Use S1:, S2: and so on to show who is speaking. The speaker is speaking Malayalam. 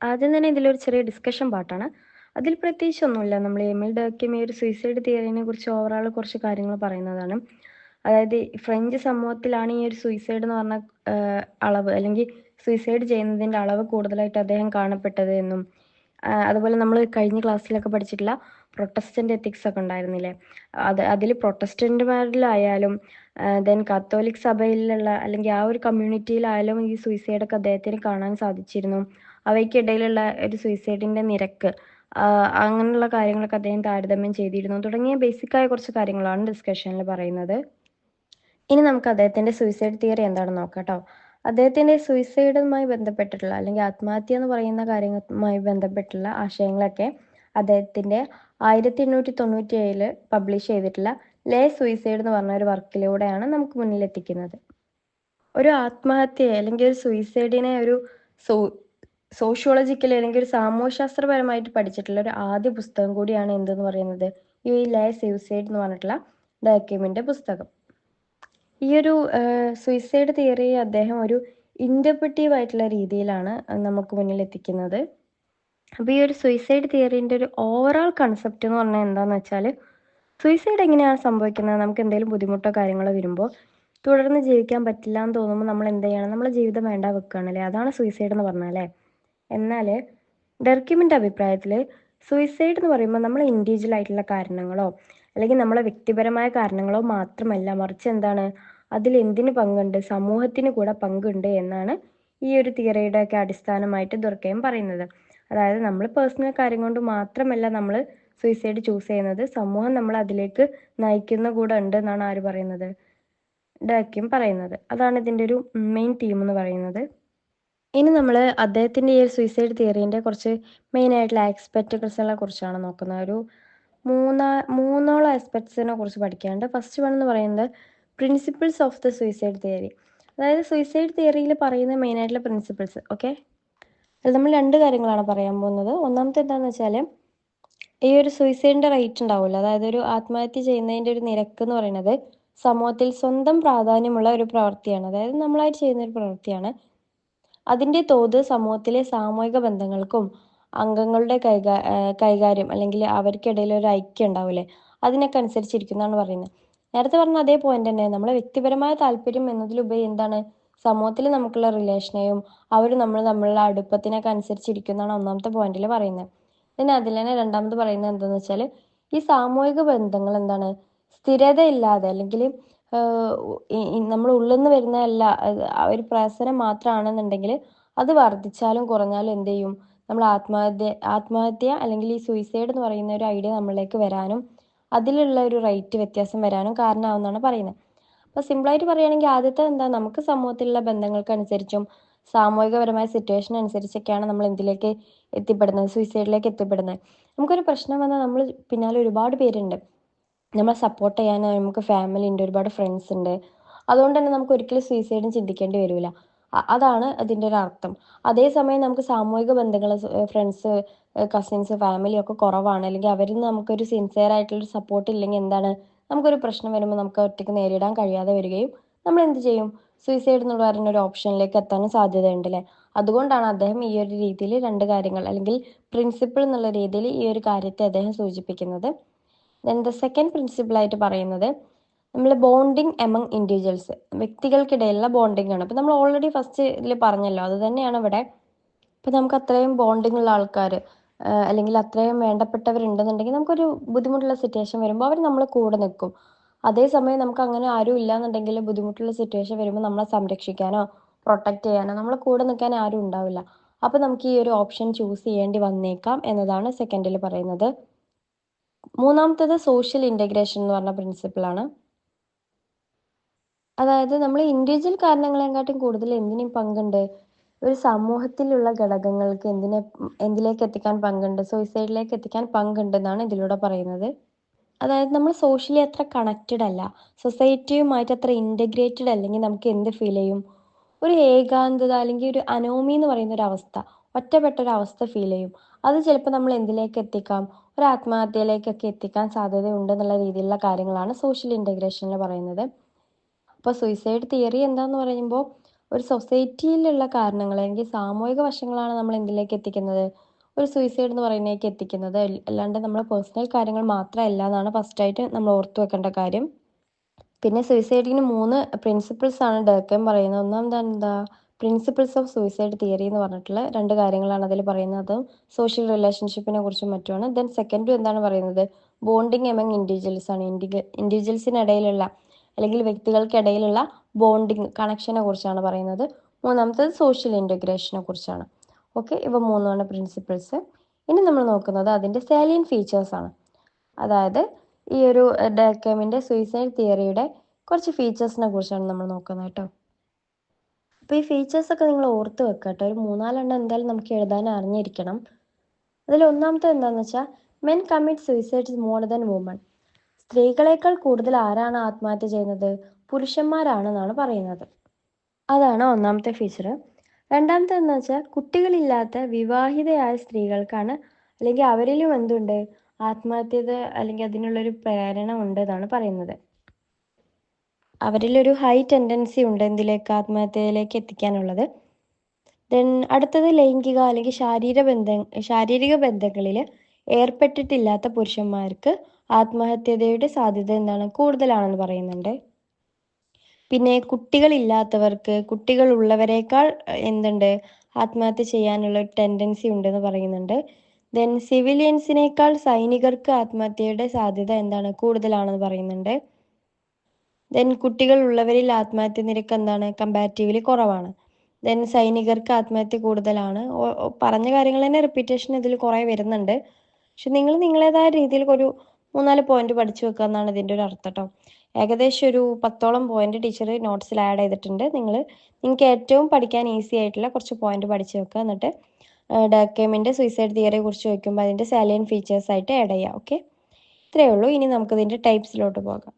S1: ആദ്യം തന്നെ ഇതിലൊരു ചെറിയ ഡിസ്കഷൻ പാർട്ടാണ് അതിൽ പ്രത്യേകിച്ച് ഒന്നുമില്ല നമ്മൾ എമിൽ ഈ ഒരു സൂയിസൈഡ് തിയറിനെ കുറിച്ച് ഓവറോൾ കുറച്ച് കാര്യങ്ങൾ പറയുന്നതാണ്. അതായത് ഫ്രഞ്ച് സമൂഹത്തിലാണ് ഈ ഒരു സൂയിസൈഡ് എന്ന് പറഞ്ഞ അളവ് അല്ലെങ്കിൽ സൂയിസൈഡ് ചെയ്യുന്നതിന്റെ അളവ് കൂടുതലായിട്ട് അദ്ദേഹം കാണപ്പെട്ടത് എന്നും അതുപോലെ നമ്മൾ കഴിഞ്ഞ ക്ലാസ്സിലൊക്കെ പഠിച്ചിട്ടുള്ള പ്രൊട്ടസ്റ്റന്റ് എത്തിക്സ് ഒക്കെ ഉണ്ടായിരുന്നില്ലേ? അത് അതിൽ പ്രൊട്ടസ്റ്റന്റുമാരിലായാലും ദെൻ കത്തോലിക് സഭയിലുള്ള അല്ലെങ്കിൽ ആ ഒരു കമ്മ്യൂണിറ്റിയിലായാലും ഈ സൂയിസൈഡൊക്കെ അദ്ദേഹത്തിന് കാണാൻ സാധിച്ചിരുന്നു. അവയ്ക്കിടയിലുള്ള ഒരു സൂയിസൈഡിന്റെ നിരക്ക് അങ്ങനെയുള്ള കാര്യങ്ങളൊക്കെ അദ്ദേഹം താരതമ്യം ചെയ്തിരുന്നു. തുടങ്ങിയ ബേസിക്കായ കുറച്ച് കാര്യങ്ങളാണ് ഡിസ്കഷനിൽ പറയുന്നത്. ഇനി നമുക്ക് അദ്ദേഹത്തിന്റെ സൂയിസൈഡ് തിയറി എന്താണെന്ന് നോക്കാം കേട്ടോ അദ്ദേഹത്തിന്റെ സൂയിസൈഡുമായി ബന്ധപ്പെട്ടിട്ടുള്ള അല്ലെങ്കിൽ ആത്മഹത്യ എന്ന് പറയുന്ന കാര്യങ്ങളുമായി ബന്ധപ്പെട്ടുള്ള ആശയങ്ങളൊക്കെ അദ്ദേഹത്തിന്റെ ആയിരത്തി എണ്ണൂറ്റി തൊണ്ണൂറ്റി ഏഴിൽ പബ്ലിഷ് ചെയ്തിട്ടുള്ള ലേ സൂയിസൈഡ് എന്ന് പറഞ്ഞ ഒരു വർക്കിലൂടെയാണ് നമുക്ക് മുന്നിലെത്തിക്കുന്നത്. ഒരു ആത്മഹത്യയെ അല്ലെങ്കിൽ ഒരു സൂയിസൈഡിനെ ഒരു സോ സോഷ്യോളജിക്കലി അല്ലെങ്കിൽ സാമൂഹ്യശാസ്ത്രപരമായിട്ട് പഠിച്ചിട്ടുള്ള ഒരു ആദ്യ പുസ്തകം കൂടിയാണ് എന്തെന്ന് പറയുന്നത്? ഈ ലൈ സൂയിസൈഡ് എന്ന് പറഞ്ഞിട്ടുള്ള ഡാക്യുമിന്റെ പുസ്തകം. ഈ ഒരു സൂയിസൈഡ് തിയറി അദ്ദേഹം ഒരു ഇന്റർപ്രിറ്റീവ് ആയിട്ടുള്ള രീതിയിലാണ് നമുക്ക് മുന്നിൽ എത്തിക്കുന്നത്. അപ്പോൾ ഈ ഒരു സൂയിസൈഡ് തിയറിന്റെ ഒരു ഓവറോൾ കൺസെപ്റ്റ് എന്ന് പറഞ്ഞാൽ എന്താണെന്ന് വെച്ചാൽ സൂയിസൈഡ് എങ്ങനെയാണ് സംഭവിക്കുന്നത്? നമുക്ക് എന്തെങ്കിലും ബുദ്ധിമുട്ടോ കാര്യങ്ങളോ വരുമ്പോൾ തുടർന്ന് ജീവിക്കാൻ പറ്റില്ല എന്ന് തോന്നുമ്പോൾ നമ്മൾ എന്ത് ചെയ്യണം? നമ്മളെ ജീവിതം വേണ്ട വെക്കുകയാണല്ലേ? അതാണ് സൂയിസൈഡ് എന്ന് പറഞ്ഞാലേ എന്നാൽ ഡെർക്കിമിന്റെ അഭിപ്രായത്തിൽ സൂയിസൈഡ് എന്ന് പറയുമ്പോൾ നമ്മൾ ഇൻഡിവിജ്വൽ ആയിട്ടുള്ള കാരണങ്ങളോ അല്ലെങ്കിൽ നമ്മളെ വ്യക്തിപരമായ കാരണങ്ങളോ മാത്രമല്ല മറിച്ച് എന്താണ് അതിൽ എന്തിന് പങ്കുണ്ട് സമൂഹത്തിന് കൂടെ പങ്കുണ്ട് എന്നാണ് ഈ ഒരു തിയറിയുടെ ഒക്കെ അടിസ്ഥാനമായിട്ട് ദുർക്കയും പറയുന്നത്. അതായത് നമ്മൾ പേഴ്സണൽ കാര്യം കൊണ്ട് മാത്രമല്ല നമ്മൾ സൂയിസൈഡ് ചൂസ് ചെയ്യുന്നത് സമൂഹം നമ്മൾ അതിലേക്ക് നയിക്കുന്ന കൂടെ ഉണ്ട് എന്നാണ് ആര് പറയുന്നത്? ഡാക്യം പറയുന്നത്. അതാണ് ഇതിന്റെ ഒരു മെയിൻ തീം എന്ന് പറയുന്നത്. ഇനി നമ്മൾ അദ്ദേഹത്തിന്റെ ഈ ഒരു സൂയിസൈഡ് തിയറീന്റെ കുറച്ച് മെയിൻ ആയിട്ടുള്ള ആസ്പെക്റ്റുകളെ കുറിച്ചാണ് നോക്കുന്നത്. ഒരു മൂന്നാ മൂന്നോളം ആസ്പെക്ട്സിനെ കുറിച്ച് പഠിക്കാനുണ്ട്. ഫസ്റ്റ് വൺ എന്ന് പറയുന്നത് principles of the suicide theory അതായത് സൂയിസൈഡ് തിയറിയിൽ പറയുന്ന മെയിൻ ആയിട്ടുള്ള പ്രിൻസിപ്പിൾസ് ഓക്കെ അതിൽ നമ്മൾ രണ്ട് കാര്യങ്ങളാണ് പറയാൻ പോകുന്നത്. ഒന്നാമത്തെ എന്താണെന്ന് വെച്ചാൽ ഈ ഒരു സൂയിസൈഡിന്റെ റേറ്റ് ഉണ്ടാവില്ല അതായത് ഒരു ആത്മഹത്യ ചെയ്യുന്നതിന്റെ ഒരു നിരക്ക് എന്ന് പറയുന്നത് സമൂഹത്തിൽ സ്വന്തം പ്രാധാന്യമുള്ള ഒരു പ്രവൃത്തിയാണ്. അതായത് നമ്മളായിട്ട് ചെയ്യുന്ന ഒരു പ്രവൃത്തിയാണ്. അതിന്റെ തോത് സമൂഹത്തിലെ സാമൂഹിക ബന്ധങ്ങൾക്കും അംഗങ്ങളുടെ കൈകാ കൈകാര്യം അല്ലെങ്കിൽ അവർക്കിടയിൽ ഒരു ഐക്യം ഉണ്ടാവില്ലേ? അതിനൊക്കെ അനുസരിച്ചിരിക്കുന്നതാണ് പറയുന്നത്. നേരത്തെ പറഞ്ഞ അതേ പോയിന്റ് തന്നെ. നമ്മളെ വ്യക്തിപരമായ താല്പര്യം എന്നതിലുപരി എന്താണ്? സമൂഹത്തിൽ നമുക്കുള്ള റിലേഷനെയും അവർ നമ്മൾ നമ്മളുടെ അടുപ്പത്തിനൊക്കെ അനുസരിച്ചിരിക്കുന്നതാണ് ഒന്നാമത്തെ പോയിന്റിൽ പറയുന്നത്. പിന്നെ അതിൽ തന്നെ രണ്ടാമത് പറയുന്നത് എന്താണെന്ന് വെച്ചാൽ ഈ സാമൂഹിക ബന്ധങ്ങൾ എന്താണ്? സ്ഥിരതയില്ലാതെ അല്ലെങ്കിൽ നമ്മൾ ഉള്ളിൽ നിന്ന് വരുന്ന എല്ലാ ഒരു പ്രസരം മാത്രമാണെന്നുണ്ടെങ്കിൽ അത് വർദ്ധിച്ചാലും കുറഞ്ഞാലും എന്ത് ചെയ്യും? നമ്മൾ ആത്മഹത്യ ആത്മഹത്യ അല്ലെങ്കിൽ ഈ സൂയിസൈഡ് എന്ന് പറയുന്ന ഒരു ഐഡിയ നമ്മളിലേക്ക് വരാനും അതിലുള്ള ഒരു റേറ്റ് വ്യത്യാസം വരാനും കാരണമാവുന്നതാണ് പറയുന്നത്. അപ്പോൾ സിമ്പിളായിട്ട് പറയുകയാണെങ്കിൽ ആദ്യത്തെ എന്താ? നമുക്ക് സമൂഹത്തിലുള്ള ബന്ധങ്ങൾക്കനുസരിച്ചും സാമൂഹികപരമായ സിറ്റുവേഷൻ അനുസരിച്ചൊക്കെയാണ് നമ്മൾ എന്തിലേക്ക് എത്തിപ്പെടുന്നത്? സൂയിസൈഡിലേക്ക് എത്തിപ്പെടുന്നത്. നമുക്കൊരു പ്രശ്നം വന്നാൽ നമ്മൾ പിന്നാലെ ഒരുപാട് പേരുണ്ട്. നമ്മളെ സപ്പോർട്ട് ചെയ്യാൻ നമുക്ക് ഫാമിലി ഉണ്ട് ഒരുപാട് ഫ്രണ്ട്സ് ഉണ്ട്. അതുകൊണ്ട് തന്നെ നമുക്ക് ഒരിക്കലും സൂയിസൈഡും ചിന്തിക്കേണ്ടി വരില്ല അതാണ് അതിന്റെ ഒരു അർത്ഥം. അതേസമയം നമുക്ക് സാമൂഹിക ബന്ധങ്ങൾ ഫ്രണ്ട്സ് കസിൻസ് ഫാമിലി ഒക്കെ കുറവാണ്. അല്ലെങ്കിൽ അവരിൽ നിന്ന് നമുക്കൊരു സിൻസിയർ ആയിട്ടുള്ള സപ്പോർട്ട് ഇല്ലെങ്കിൽ എന്താണ്? നമുക്കൊരു പ്രശ്നം വരുമ്പോൾ നമുക്ക് ഒറ്റയ്ക്ക് നേരിടാൻ കഴിയാതെ വരികയും നമ്മൾ എന്ത് ചെയ്യും? സൂയിസൈഡ് എന്ന് പറയുന്ന ഒരു ഓപ്ഷനിലേക്ക് എത്താനും സാധ്യതയുണ്ട് അല്ലേ? അതുകൊണ്ടാണ് അദ്ദേഹം ഈ ഒരു രീതിയിൽ രണ്ട് കാര്യങ്ങൾ അല്ലെങ്കിൽ പ്രിൻസിപ്പിൾ എന്നുള്ള രീതിയിൽ ഈ ഒരു കാര്യത്തെ അദ്ദേഹം സൂചിപ്പിക്കുന്നത്. ദെൻ ദ സെക്കൻഡ് പ്രിൻസിപ്പിളായിട്ട് പറയുന്നത് നമ്മൾ ബോണ്ടിങ് എമംഗ് ഇൻഡിവിജ്വൽസ് വ്യക്തികൾക്കിടയിലുള്ള ബോണ്ടിങ് ആണ്. അപ്പോൾ നമ്മൾ ഓൾറെഡി ഫസ്റ്റിൽ പറഞ്ഞല്ലോ അത് തന്നെയാണ് ഇവിടെ. ഇപ്പോൾ നമുക്ക് അത്രയും ബോണ്ടിങ് ഉള്ള ആൾക്കാർ അല്ലെങ്കിൽ അത്രയും വേണ്ടപ്പെട്ടവരുണ്ടെന്നുണ്ടെങ്കിൽ നമുക്കൊരു ബുദ്ധിമുട്ടുള്ള സിറ്റുവേഷൻ വരുമ്പോൾ അവർ നമ്മളെ കൂടെ നിൽക്കും. അതേസമയം നമുക്ക് അങ്ങനെ ആരും ഇല്ലാന്നുണ്ടെങ്കിൽ ബുദ്ധിമുട്ടുള്ള സിറ്റുവേഷൻ വരുമ്പോൾ നമ്മളെ സംരക്ഷിക്കാനോ പ്രൊട്ടക്റ്റ് ചെയ്യാനോ നമ്മളെ കൂടെ നിൽക്കാൻ ആരും ഉണ്ടാവില്ല. അപ്പോൾ നമുക്ക് ഈ ഒരു ഓപ്ഷൻ ചൂസ് ചെയ്യേണ്ടി വന്നേക്കാം എന്നതാണ് സെക്കൻഡിൽ പറയുന്നത്. മൂന്നാമത്തത് സോഷ്യൽ ഇന്റഗ്രേഷൻ എന്ന് പറഞ്ഞ പ്രിൻസിപ്പിളാണ് അതായത് നമ്മൾ ഇൻഡിവിജ്വൽ കാരണങ്ങളെക്കാട്ടും കൂടുതൽ എന്തിനും പങ്കുണ്ട്? ഒരു സമൂഹത്തിലുള്ള ഘടകങ്ങൾക്ക് എന്തിനെ എന്തിലേക്ക് എത്തിക്കാൻ പങ്കുണ്ട്? സൂയിസൈഡിലേക്ക് എത്തിക്കാൻ പങ്കുണ്ട് എന്നാണ് ഇതിലൂടെ പറയുന്നത്. അതായത് നമ്മൾ സോഷ്യലി അത്ര കണക്റ്റഡ് അല്ല. സൊസൈറ്റിയുമായിട്ട് അത്ര ഇന്റഗ്രേറ്റഡ് അല്ലെങ്കിൽ നമുക്ക് എന്ത് ഫീൽ ചെയ്യും? ഒരു ഏകാന്തത അല്ലെങ്കിൽ ഒരു അനോമി എന്ന് പറയുന്ന ഒരു അവസ്ഥ ഒറ്റപ്പെട്ട ഒരു അവസ്ഥ ഫീൽ ചെയ്യും. അത് ചിലപ്പോൾ നമ്മൾ എന്തിലേക്ക് എത്തിക്കാം? ഒരു ആത്മഹത്യയിലേക്കൊക്കെ എത്തിക്കാൻ സാധ്യതയുണ്ട് എന്നുള്ള രീതിയിലുള്ള കാര്യങ്ങളാണ് സോഷ്യൽ ഇന്റഗ്രേഷനിൽ പറയുന്നത്. അപ്പോൾ സൂയിസൈഡ് തിയറി എന്താന്ന് പറയുമ്പോൾ ഒരു സൊസൈറ്റിയിലുള്ള കാരണങ്ങൾ അല്ലെങ്കിൽ സാമൂഹിക വശങ്ങളാണ് നമ്മൾ എന്തിലേക്ക് എത്തിക്കുന്നത്? ഒരു സൂയിസൈഡ് എന്ന് പറയുന്നതിലേക്ക് എത്തിക്കുന്നത്. അല്ലാണ്ട് നമ്മൾ പേഴ്സണൽ കാര്യങ്ങൾ മാത്രമല്ല എന്നാണ് ഫസ്റ്റായിട്ട് നമ്മൾ ഓർത്തു വെക്കേണ്ട കാര്യം. പിന്നെ സൂയിസൈഡിന് മൂന്ന് പ്രിൻസിപ്പിൾസ് ആണ് ഡേക്കൻ പറയുന്നത്. ഒന്നാമതെന്താ പ്രിൻസിപ്പിൾസ് ഓഫ് സൂയിസൈഡ് തിയറി എന്ന് പറഞ്ഞിട്ടുള്ള രണ്ട് കാര്യങ്ങളാണ് അതിൽ പറയുന്നത്. സോഷ്യൽ റിലേഷൻഷിപ്പിനെ കുറിച്ചും മറ്റുമാണ്. ദെൻ സെക്കൻഡും എന്താണ് പറയുന്നത്? ബോണ്ടിങ് എമംഗ് ഇൻഡിവിജ്വൽസ് ആണ്. ഇൻഡിവി ഇൻഡിവിജ്വൽസിനിടയിലുള്ള അല്ലെങ്കിൽ വ്യക്തികൾക്കിടയിലുള്ള ബോണ്ടിങ് കണക്ഷനെ കുറിച്ചാണ് പറയുന്നത്. മൂന്നാമത്തത് സോഷ്യൽ ഇന്റഗ്രേഷനെ കുറിച്ചാണ്. ഓക്കെ ഇവ മൂന്നാണ് പ്രിൻസിപ്പിൾസ് ഇനി നമ്മൾ നോക്കുന്നത് അതിന്റെ സാലിയൻ ഫീച്ചേഴ്സ് ആണ്. അതായത് ഈ ഒരു ഡാക്കേമിന്റെ സൂയിസൈഡ് തിയറിയുടെ കുറച്ച് ഫീച്ചേഴ്സിനെ കുറിച്ചാണ് നമ്മൾ നോക്കുന്നത് കേട്ടോ. അപ്പോൾ ഈ ഫീച്ചേഴ്സൊക്കെ നിങ്ങൾ ഓർത്ത് വെക്കുക കേട്ടോ. ഒരു മൂന്നാലെണ്ണം എന്തായാലും നമുക്ക് എഴുതാൻ അറിഞ്ഞിരിക്കണം. അതിൽ ഒന്നാമത്തെ എന്താണെന്ന് വെച്ചാൽ men commit suicides more than women സ്ത്രീകളെക്കാൾ കൂടുതൽ ആരാണ് ആത്മഹത്യ ചെയ്യുന്നത്? പുരുഷന്മാരാണെന്നാണ് പറയുന്നത്. അതാണ് ഒന്നാമത്തെ ഫീച്ചർ രണ്ടാമത്തെ എന്താ വെച്ചാൽ കുട്ടികളില്ലാത്ത വിവാഹിതയായ സ്ത്രീകൾക്കാണ് അല്ലെങ്കിൽ അവരിലും എന്തുണ്ട്? ആത്മഹത്യത അല്ലെങ്കിൽ അതിനുള്ളൊരു പ്രേരണ ഉണ്ട് എന്നാണ് പറയുന്നത്. അവരിലൊരു ഹൈ ടെൻഡൻസി ഉണ്ട് എന്തിലേക്ക് ആത്മഹത്യയിലേക്ക് എത്തിക്കാനുള്ളത്. ദെൻ അടുത്തത് ലൈംഗിക അല്ലെങ്കിൽ ശാരീരിക ബന്ധ ശാരീരിക ബന്ധങ്ങളിൽ ഏർപ്പെട്ടിട്ടില്ലാത്ത പുരുഷന്മാർക്ക് ആത്മഹത്യതയുടെ സാധ്യത എന്താണ്? കൂടുതലാണെന്ന് പറയുന്നുണ്ട്. പിന്നെ കുട്ടികളില്ലാത്തവർക്ക് കുട്ടികൾ ഉള്ളവരെക്കാൾ എന്തുണ്ട്? ആത്മഹത്യ ചെയ്യാനുള്ള ടെൻഡൻസി ഉണ്ടെന്ന് പറയുന്നുണ്ട്. ദെൻ സിവിലിയൻസിനേക്കാൾ സൈനികർക്ക് ആത്മഹത്യയുടെ സാധ്യത എന്താണ്? കൂടുതലാണെന്ന് പറയുന്നുണ്ട്. ദെൻ കുട്ടികൾ ഉള്ളവരിൽ ആത്മഹത്യ നിരക്ക് എന്താണ്? കമ്പാരിറ്റീവ്ലി കുറവാണ്. ദെൻ സൈനികർക്ക് ആത്മഹത്യ കൂടുതലാണ്. പറഞ്ഞ കാര്യങ്ങൾ തന്നെ റിപ്പീറ്റേഷൻ ഇതിൽ കുറേ വരുന്നുണ്ട്. പക്ഷെ നിങ്ങൾ നിങ്ങളേതായ രീതിയിൽ ഒരു മൂന്നാൽ പോയിന്റ് പഠിച്ചു വെക്കുക എന്നാണ് ഇതിന്റെ ഒരു അർത്ഥം കേട്ടോ ഏകദേശം ഒരു പത്തോളം പോയിന്റ് ടീച്ചർ നോട്ട്സിൽ ആഡ് ചെയ്തിട്ടുണ്ട്. നിങ്ങൾ നിങ്ങൾക്ക് ഏറ്റവും പഠിക്കാൻ ഈസി ആയിട്ടുള്ള കുറച്ച് പോയിന്റ് പഠിച്ചു വെക്കുക എന്നിട്ട് ഡാക്കേമിന്റെ സൂയിസൈഡ് തിയറിയെ കുറിച്ച് ചോദിക്കുമ്പോൾ അതിന്റെ സാലിയൻ ഫീച്ചേഴ്സ് ആയിട്ട് ആഡ് ചെയ്യാം. ഓക്കെ ഇത്രയേ ഉള്ളൂ. ഇനി നമുക്ക് നമുക്കിതിന്റെ ടൈപ്സിലോട്ട് പോകാം.